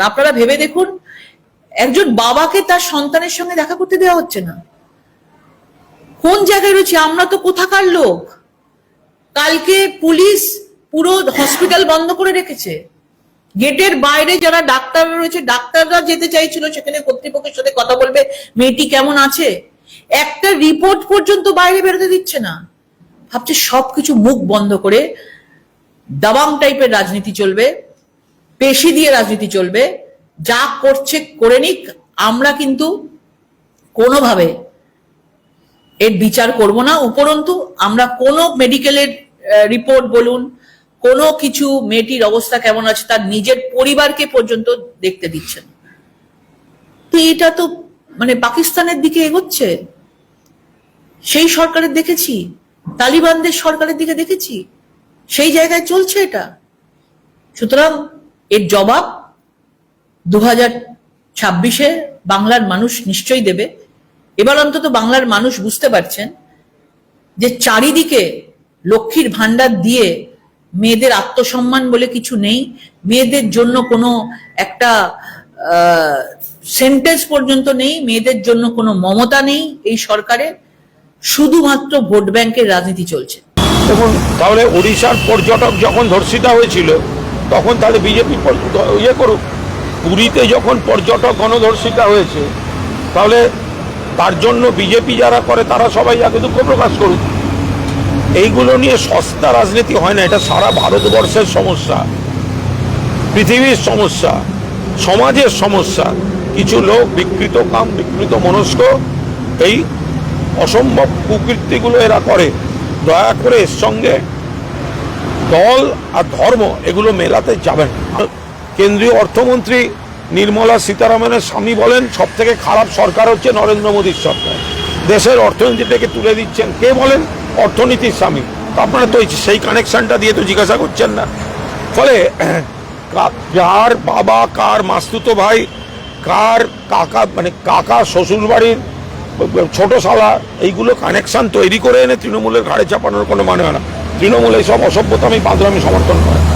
আপনারা ভেবে দেখুন, একজন বাবাকে তার সন্তানের সঙ্গে দেখা করতে দেওয়া হচ্ছে না। কোন জায়গায় রয়েছে? আমরা তো কোথাকার লোক। কালকে পুলিশ পুরো হসপিটাল বন্ধ করে রেখেছে। গেটের বাইরে যারা ডাক্তার রয়েছে, ডাক্তাররা যেতে চাইছিল, সেখানে কর্তৃপক্ষের সাথে কথা বলবে, মেয়েটি কেমন আছে? একটা রিপোর্ট পর্যন্ত বাইরে বেরোতে দিচ্ছে না। ভাবছে সবকিছু মুখ বন্ধ করে, দাবাং টাইপের রাজনীতি চলবে। পেশি দিয়ে রাজনীতি চলবে, যা করছে করে নিক, আমরা কিন্তু কোনোভাবে এর বিচার করব না। উপরন্তু, আমরা কোনো মেডিকেলের রিপোর্ট বলুন, কোনো কিছু মেয়েটির অবস্থা কেমন আছে তার নিজের পরিবারকে পর্যন্ত দেখতে দিচ্ছেন। তো এটা তো মানে পাকিস্তানের দিকে এগোচ্ছে। সেই সরকারের দেখেছি, তালিবানদের সরকারের দিকে দেখেছি। সেই জায়গায় চলছে এটা। সুতরাং এর জবাব দু হাজার ছাব্বিশে বাংলার মানুষ নিশ্চয়ই দেবে। এবার অন্তত বাংলার মানুষ বুঝতে পারছেন যে চারিদিকে লক্ষ্মীর ভান্ডার দিয়ে মেয়েদের আত্মসম্মান বলে কিছু নেই। মেয়েদের জন্য কোনো একটা সেন্টেন্স পর্যন্ত নেই। মেয়েদের জন্য কোনো মমতা নেই এই সরকারে। শুধুমাত্র ভোট ব্যাংকের রাজনীতি চলছে। দেখুন, তাহলে ওড়িশার পর্যটক যখন ধর্ষিতা হয়েছিল তখন তাহলে বিজেপি ইয়ে করুক। পুরীতে যখন পর্যটক গণধর্ষিতা হয়েছে, তাহলে তার জন্য বিজেপি যারা করে, তারা সবাই আগে দুঃখ প্রকাশ করুক। এইগুলো নিয়ে সস্তা রাজনীতি হয় না। এটা সারা ভারতবর্ষের সমস্যা। পৃথিবীর সমস্যা, সমাজের সমস্যা। কিছু লোক বিকৃত কাম, বিকৃত মনস্ক, এই অসম্ভব কুকীর্তিগুলো এরা করে। দয়া করে এর সঙ্গে দল আর ধর্ম এগুলো মেলাতে যাবেন। কেন্দ্রীয় অর্থমন্ত্রী নির্মলা সীতারামনের স্বামী বলেন সব থেকে খারাপ সরকার হচ্ছে নরেন্দ্র মোদীর সরকার। দেশের অর্থনীতিটাকে তুলে দিচ্ছেন কে বলেন? অর্থনীতির স্বামী। আপনারা তো সেই কানেকশনটা দিয়ে তো জিজ্ঞাসা করছেন না। ফলে কার বাবা, কার মাস্তুতো ভাই, কার কাকা মানে কাকা শ্বশুর বাড়ির ছোট শালা, এইগুলো কানেকশন তৈরি করে এনে তৃণমূলের ঘাড়ে চাপানোর কোনো মানে হয় না। তৃণমূল এইসব অসভ্যতা আমি বাঁধরামি সমর্থন করে।